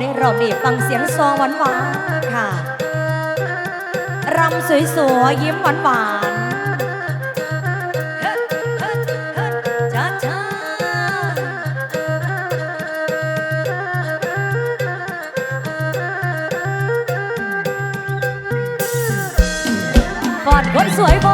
ในรอบนี้ฟังเสียงซองหวานๆค่ะรำสวยๆยิ้มหวานหวานก่อนคนสวยบอ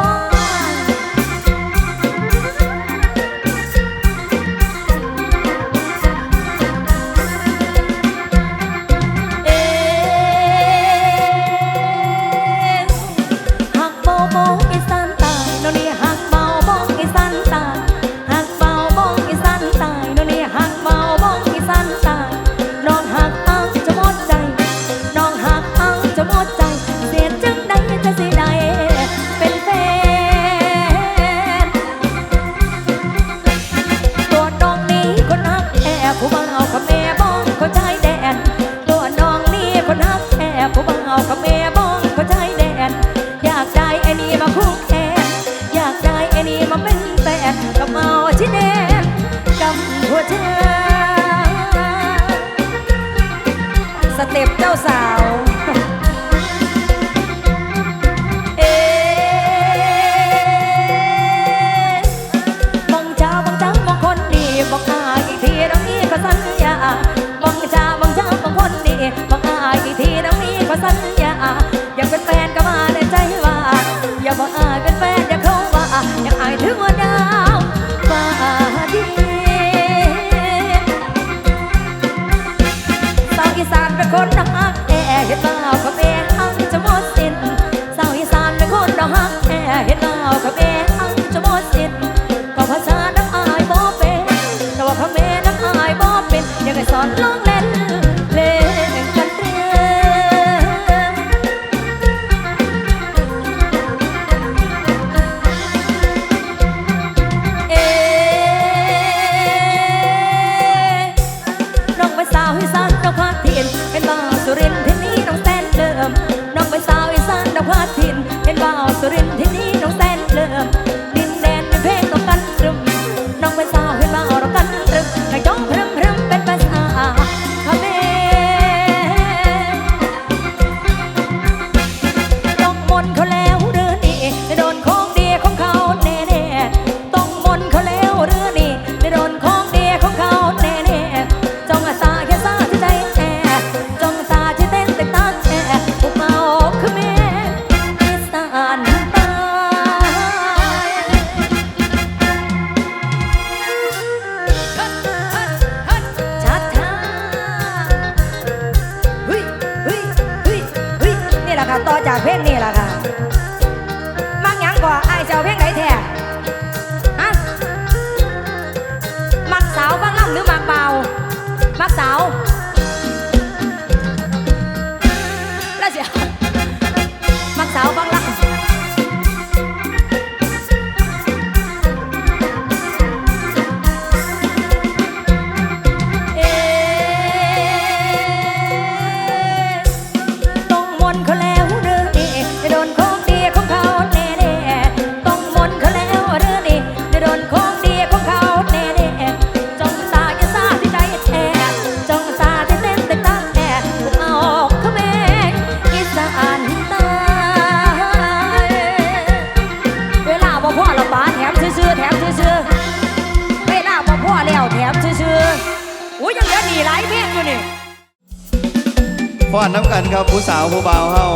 ฟ้อนน้ำกันครับผู้สาวผู้บ่าวเฮา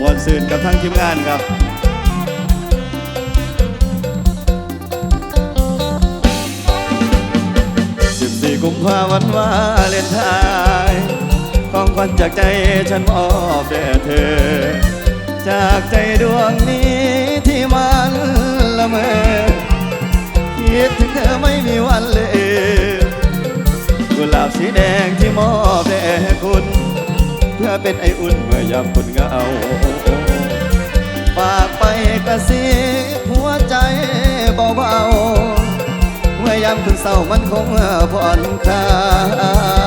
มวลซื่นกับทั้งทีมงานครับสิบสี่กุมภาวันวาเลนไทยของขวัญจากใจฉันมอบแด่เธอ จากใจดวงนี้ที่มันละเมอคิดถึงเธอไม่มีวันเลย กุหลาบสีแดงที่มอบแด่คุณ เพื่อเป็นไออุ่นเมื่อยามคุณเหงาฝากไปกระซิบหัวใจเบาๆเมื่อยามคุณเศร้ามันคงผ่อนคลาย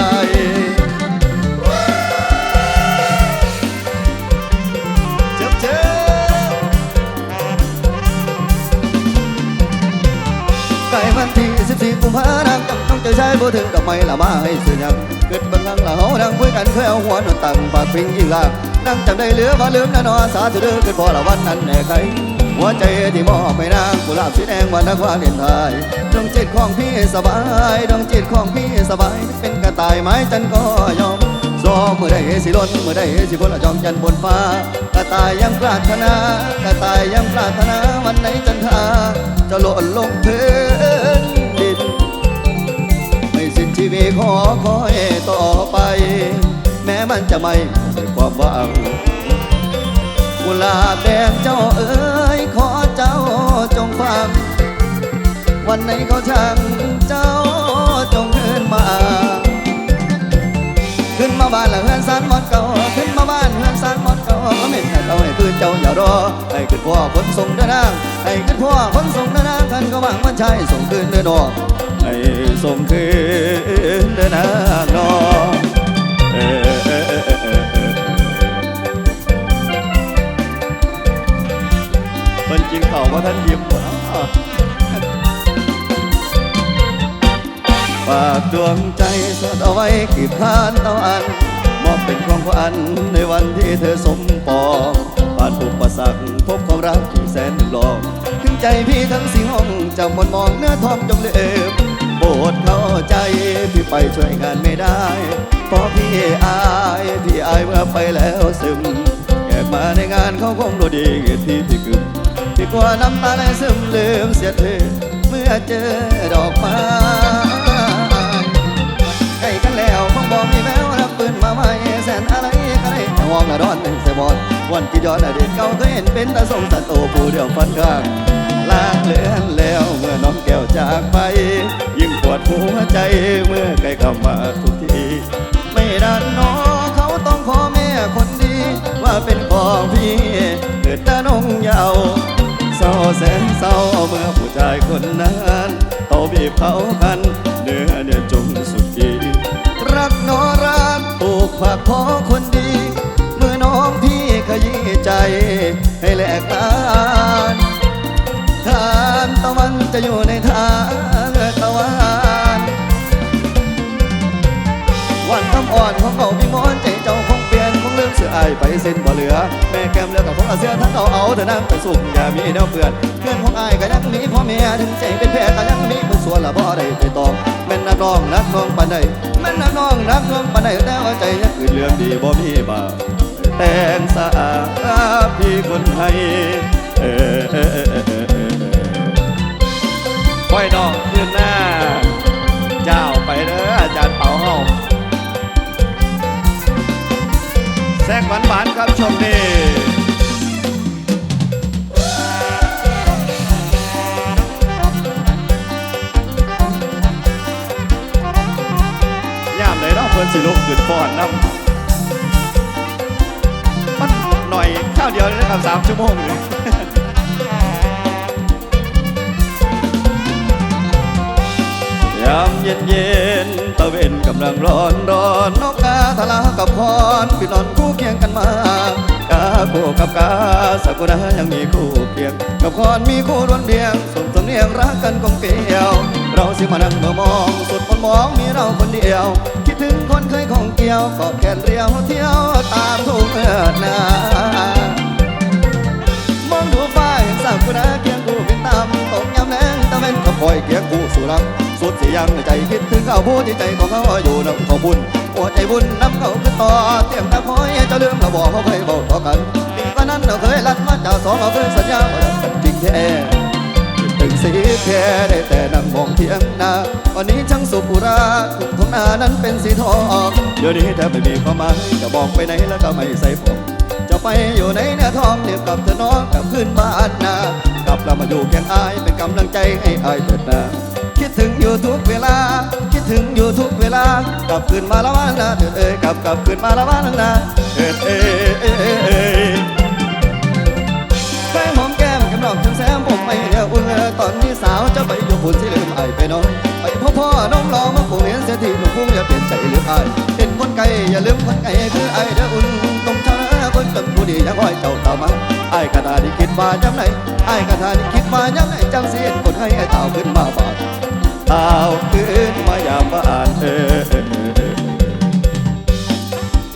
ใช้บ่ถึงดอกไม้ละมาให้สื่อยังเกิดบางครั้งละเฮาดังคุยกันเคยเอาหัวนอนตังปากพิงยิ่งลากนั่งจำได้เหลือว่าลืมนะนอสาธุเด้อเกิดพอละวันนั้นแน่ใครหัวใจที่มอบไห้นางกุหลาบสีแดงวันนักว่าเลียนไทยดวงจิตของพี่สบายดวงจิตของพี่สบาย เป็นกระต่ายไม้จันก็ยอมซอเมื่อใดสิล้นเมื่อใดสิพ้นละจอมจันบนฟ้ากระต่ายยังปรารถนากระต่ายยังปรารถนาวันไหนจันทาจะหล่นลงเพลิน ชีวิตขอคอยต่อไป แม้มันจะไม่ใช่ความหวังกุหลาบแดงเจ้าเอ๋ยขอเจ้าจงฟัง วันไหนเขาช่างเจ้าจงขึ้นมา ขึ้นมาบ้านหละเฮือนสานมอดเก่าขึ้นมาบ้านเฮือนสานมอดเก่าก็ไม่แต่เราให้คืนเจ้าอย่ารอให้ขึ้นพ่อคนส่งเดินทางให้ขึ้นพ่อคนส่งเดินทางกันก็หวังวันชายส่งคืนเดินดอกให้ส่งคืน เดินทางนอเอเออเออเออเออเออเพิ่นกินข้าว่าท่านยิ้มบ่เนาะฝากดวงใจสดเอาไว้กีบพานตะวัน มอบเป็นของขวัญในวันที่เธอสมปองผ่านอุปสรรคพบความรักที่แสนหนึ่งลอง ถึงใจพี่ทั้งสี่ห้องจะหมดมองเนื้อทองจงเลืมโปรดเข้าใจ พี่ไปช่วยงานไม่ได้ เพราะพี่อายพี่อายเมื่อไปแล้วซึมแขกมาในงานเขาคงดูดีที่พี่กึมพี่กลัวน้ำตาไหลซึมลืมเสียเธอเมื่อเจอดอกไม้ใกล้กันแล้วคงบอกมีแววรับปืนมาใหม่แสนอะไรก็ได้แต่วองละร้อนใส่บอลวันที่ย้อนอดีตเก่าเคยเห็นเป็นตาทรงตาโตผู้เดียวฟันข้าง ลางเลือนแล้วเมื่อน้องแก้วจากไป ยิ่งปวดหัวใจเมื่อใกล้เข้ามาทุกที ไม่นานน้องเขาต้องขอแม่คนดี ว่าเป็นของพี่เกิดตานงยาวเศร้าแสนเศร้าเมื่อผู้ชายคนนั้นเขาบีบเขากันเนื้อเดือดจงสุขีรักน้อรักปลูกผักขอคนดี เมื่อน้องพี่ขยี้ใจให้แหลกตา จะอยู่ในทางตะวันวันคำอ่อนของเขาพี่มอนใจเจ้าคงเปลี่ยนคงลืมเสื้ออายไปเส้นบ่เหลือ แม่แก้มเลือกกับพวกเอาเสื้อทั้งเอาเอาแต่นั่งไปสุ่มอย่ามีแนวเปื่อนเพื่อนของอายก็ยังมีพ่อแม่ถึงใจเป็นแพ้ก็ยังมีคนสวนละบ่ได้ไปตองแม่นนักน้องนักน้องปานใดแม่นนักน้องนักน้องปานใดแต่ว่าใจยังอื่นเรื่องดีบ่มีบาแต่งสาพี่คนไทยเออ ค่อยน้องขึ้นหน้า เจ้าไปเด้ออาจารย์เป่าเฮาแซกหวานหวานครับชมดียามเลยเนาะเพิ่นสิลุกขึ้นฟ้อนน้ำมันหน่อยข้าวเดียวเลยนะครับสามชั่วโมงเลย ยามเย็นเย็นตะเวนกำลังร้อนร้อนนกกาทะลากับคอนพี่นอนคู่เคียงกันมากาคู่กับกาสักุระยังมีคู่เคียง กับคอนมีคู่รวนเดียงสมสำเนียงรักกันคงเกลียว เราสิมานั่งเมื่อมอง สุดมนมองมีเราคนเดียว คิดถึงคนเคยของเกี่ยวกอบแขนเรียวเที่ยวตามทุ่งเอื้อนามองดูฟ้าเห็นสากุณาเคียงามแรงตะเวนก็คอยเคียงกูสู่รักสุดเสียงใจคิดถึงเขาผู้ที่ใจของเขาอยู่นำเขาบุญหัวใจบุญนำเขาขึ้นต่อเตรียมตาคอยจะลืมเราบอกเขาเคยบอกต่อกันปีกว่านั้นเราเคยรัดมาจากสองเราเคยสัญญาว่ารักกันจริงแท้ถึงสีแค่ได้แต่นั่งมองเทียงนาวันนี้ช่างสุขุราทุกของนานั้นเป็นสีทองเดี๋ยวนี้แทบไม่มีความหมายจะบอกไปไหนแล้วก็ไม่ใส่ผมจะไปอยู่ในเนื้อทองเดียวกับเธอน้องกลับขึ้นบ้านนา กลับเรามาอยู่เคียงอายเป็นกำลังใจให้อายเถิดนาคิดถึงอยู่ทุกเวลา คิดถึงอยู่ทุกเวลากลับคืนมาละวันนะเถิดเอ้ยกลับกลับคืนมาละวันนะเถิดเอ้ยเอ้ยเอ้ยเอ้ยแฟนหอมแก้มกับดอกจนแซมผมไม่เดียวอุ่นเลยตอนนี้สาวจะไปอยู่บุญที่ลืมอายไปน้อยไปพ่อพ่อน้องรอมาผูกเลี้ยงเสียทีหนุ่มพุ่งอย่าเปลี่ยนใจหรืออายเห็นคนไกลอย่าลืมคนไกลคืออายเด้ออุ่นตรง ตึงผู้ดียังอ้อยเจ้าเต่ามาไอ้กระดานี่คิดมาย้ำไหนไอ้กระดานี่คิดมาย้ำไหนจังเสียนคนให้ไอ้เต่าขึ้นมาบานเต่าขึ้นมายามบ้านเออ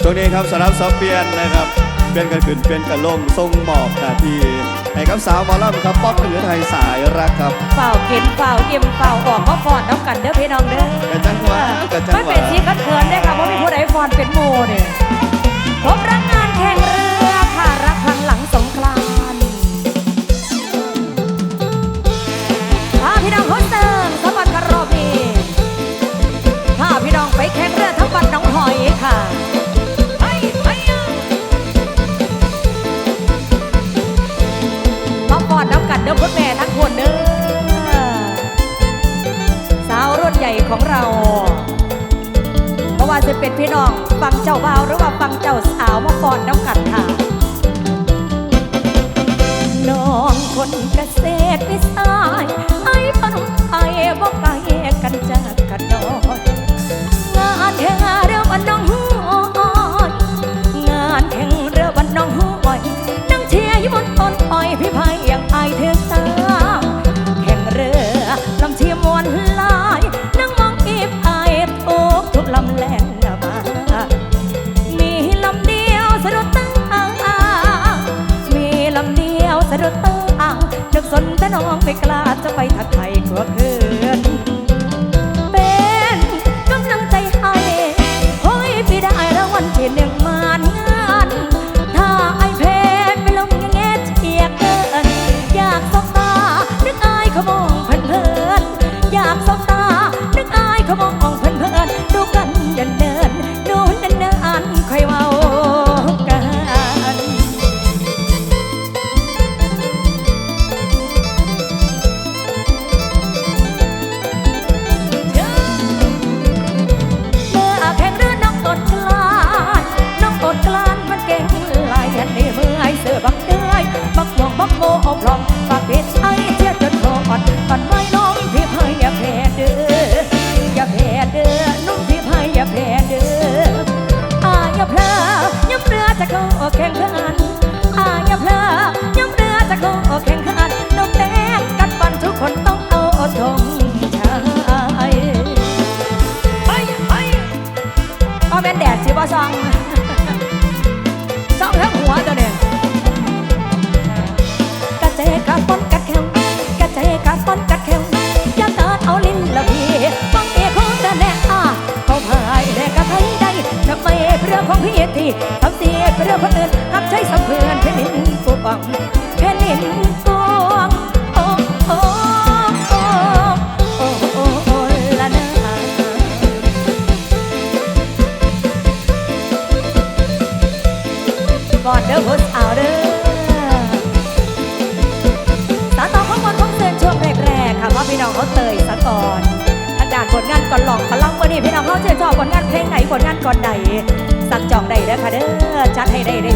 ตรงนี้ครับสำหรับสับเปียนนะครับเปลี่ยนกันขึ้นเปลี่ยนกันลงทรงหมอบนาทีไอ้ครับสาวมอลล่ำครับป๊อปเหนือไทยสายรักครับเป่าเข็มเป่าเข็มเป่าออกก็ฟอนน้ำกันเด้อพี่น้องเด้อกระจังหวะกระจังหวะไม่เป็นชีกันเขินได้ค่ะเพราะมีผู้ใดฟอนเป็นโมเนี่ยผมรัก เป็นพี่น้องฟังเจ้าบ่าวหรือว่าฟังเจ้าสาวมาก่อนน้ำกันค่ะน้องคนเกษตรพิสายไอ้ปนุไอ้บกไกลกันจากกันนอนงานเฮง pekla.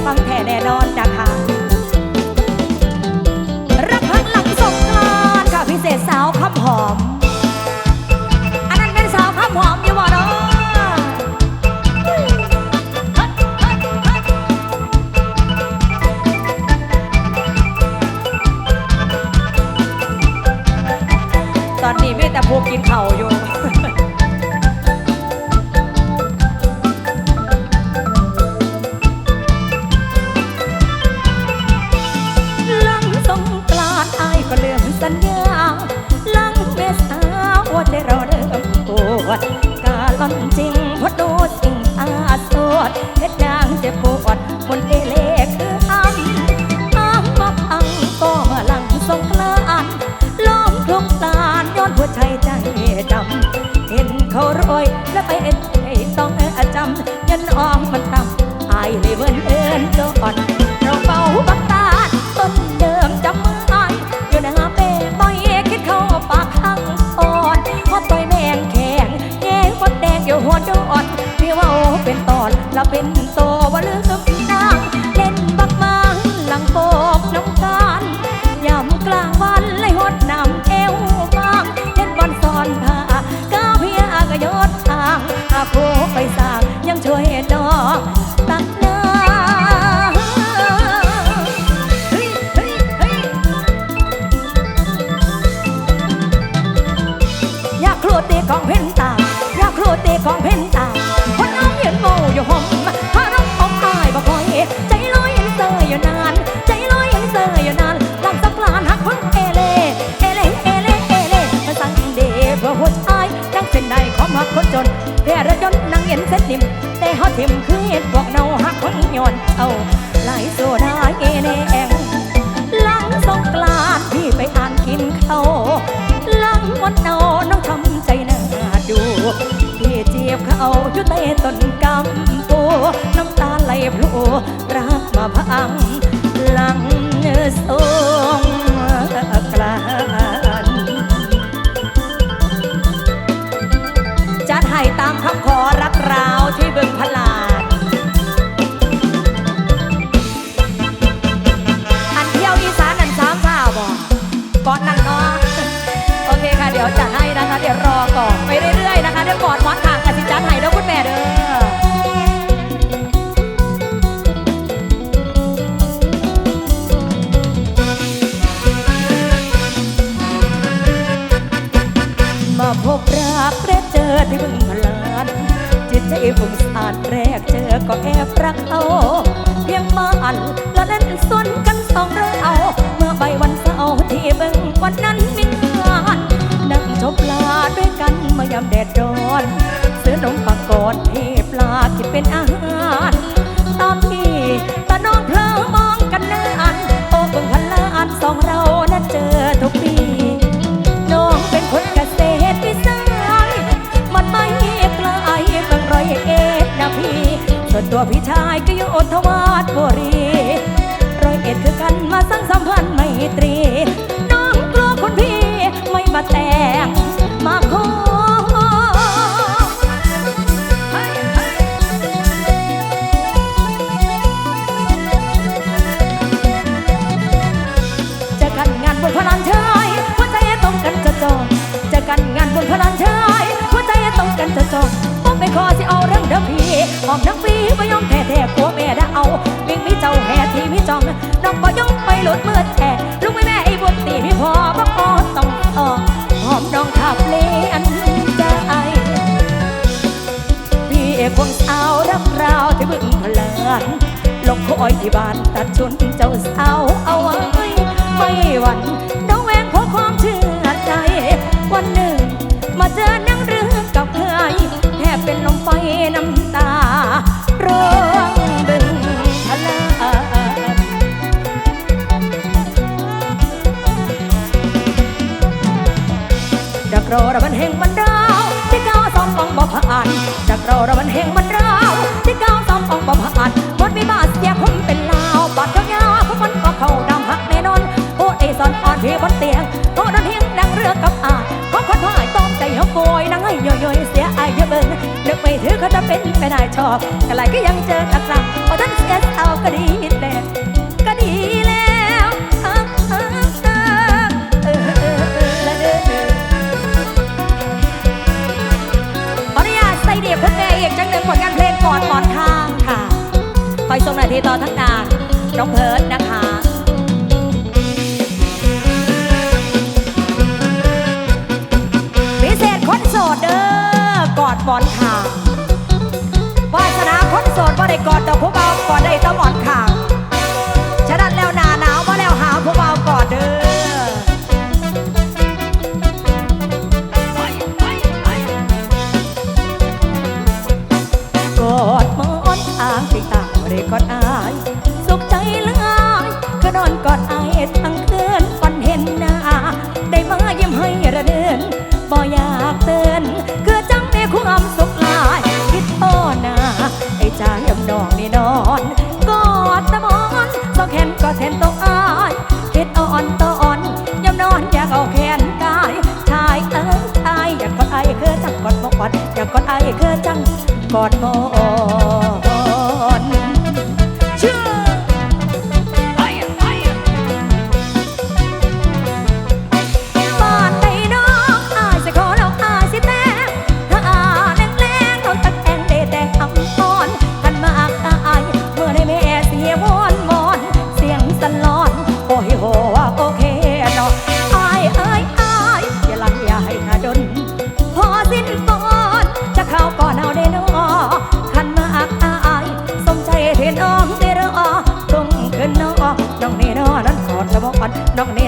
ฟังแท้แน่นอนจ้ะค่ะรับพักหลังสงกรานค่ะพิเศษสาวคำหอม อันนั้นเป็นสาวคำหอมอยู่บ่เนาะตอนนี้มีแต่พวกกินเข่า นจริง จนแพ่รถยนนั่งเย็นเส้นนิ่มแต่ฮาทิมคือเห็ดพวกเนาหักคนย้อนเอาหลโซดาเอเนแองหลังสงกรานพี่ไปอ่านกินเขาวหลังวันเอาน้องทำใจหน่าดูพี่เจียบเขาอยู่ใต้ต้นกำปูน้ำตาไหลพลูรักมาพังหลังสง ไปเรื่อยๆนะคะเดี๋ยวก่อน ตัวพี่ชายก็อยู่ทวารบุรีรอยเอ็ดคือกันมาสร้างสัมพันธ์ไมตรี น้องกลัวคนพี่ไม่มาแต่งมาขอจอกันงานบนพลานชายหัวใจตรงกันจะจองจอกันงานบนพลาชายหัวใจตรงกันจะจองต้องไปขอสิเอา องเด้อพี่หอมทั้งฟรีไม่ยอมแท้แท้กลัวแม่ได้เอาวิ่งมีเจ้าแห่ที่มีจองน้องบ่ยอมไปหลุดมือแท้ลูกไม่แม่ไอ้บุญตีพี่พอบ่พอต้องเออหอมน้องขับเลียนใจพี่ควงสาวรับราวที่บึงพลานลงคอยที่บ้านตัดชุนเจ้าสาวเอาไว้ไม่หวัน ราระบันเฮงมันราวที่ก้าวสองปองบ่ผ่านจากเราระบันเฮงมันราวที่ก้าวสองปองบ่ผ่านหมดมีบาดเสียคมเป็นลาวบาดยาวๆพวกมันก็เข้าดำหักแน่นอนโอ้ไอสอนอ่อนพี่บนเตียงโอ้ดันเฮงดังเรือกับอาเพราคนพ่ายต้องใจหัวโกยนั่งให้ย่อยๆเสียอายเยอะเบิ่งนึกไม่ถือเขาจะเป็นไปได้ชอบกันไรก็ยังเจอกันครั้ง หมอนข่างวาสนาคนโสดบ่ได้กอดแต่ผู้เบากอดได้แตะหมอนข่างฉะนั้นแล้วหนาหนาวมาแล้วหาผู้เบากอดเด้อกอดมอนอ่างติตาเรกอดอา กอดหมอ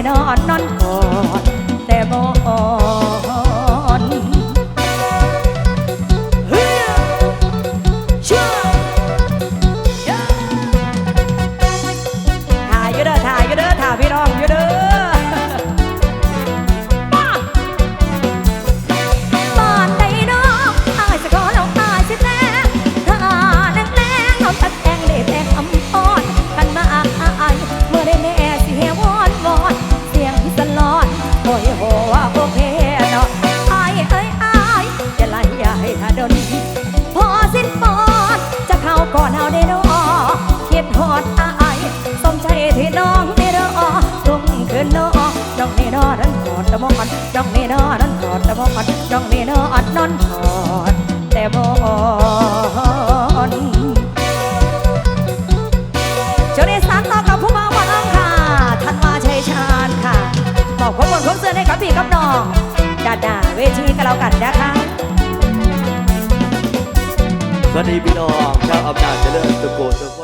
นอนนอน ตะมอนน้องนี่นอนั้นกอดตะมอนน้องนี่นอนนอนกอดแต่มอนเจ้าได้สานต่อกับผู้มาหมอน้องค่ะท่านมาชัยชาญค่ะบอกความบนความเสื่อให้กับพี่กับน้องด้านหน้าเวทีกันแล้วกันนะคะสวัสดีพี่น้องชาวอำนาจเจริญตะโกนทุกน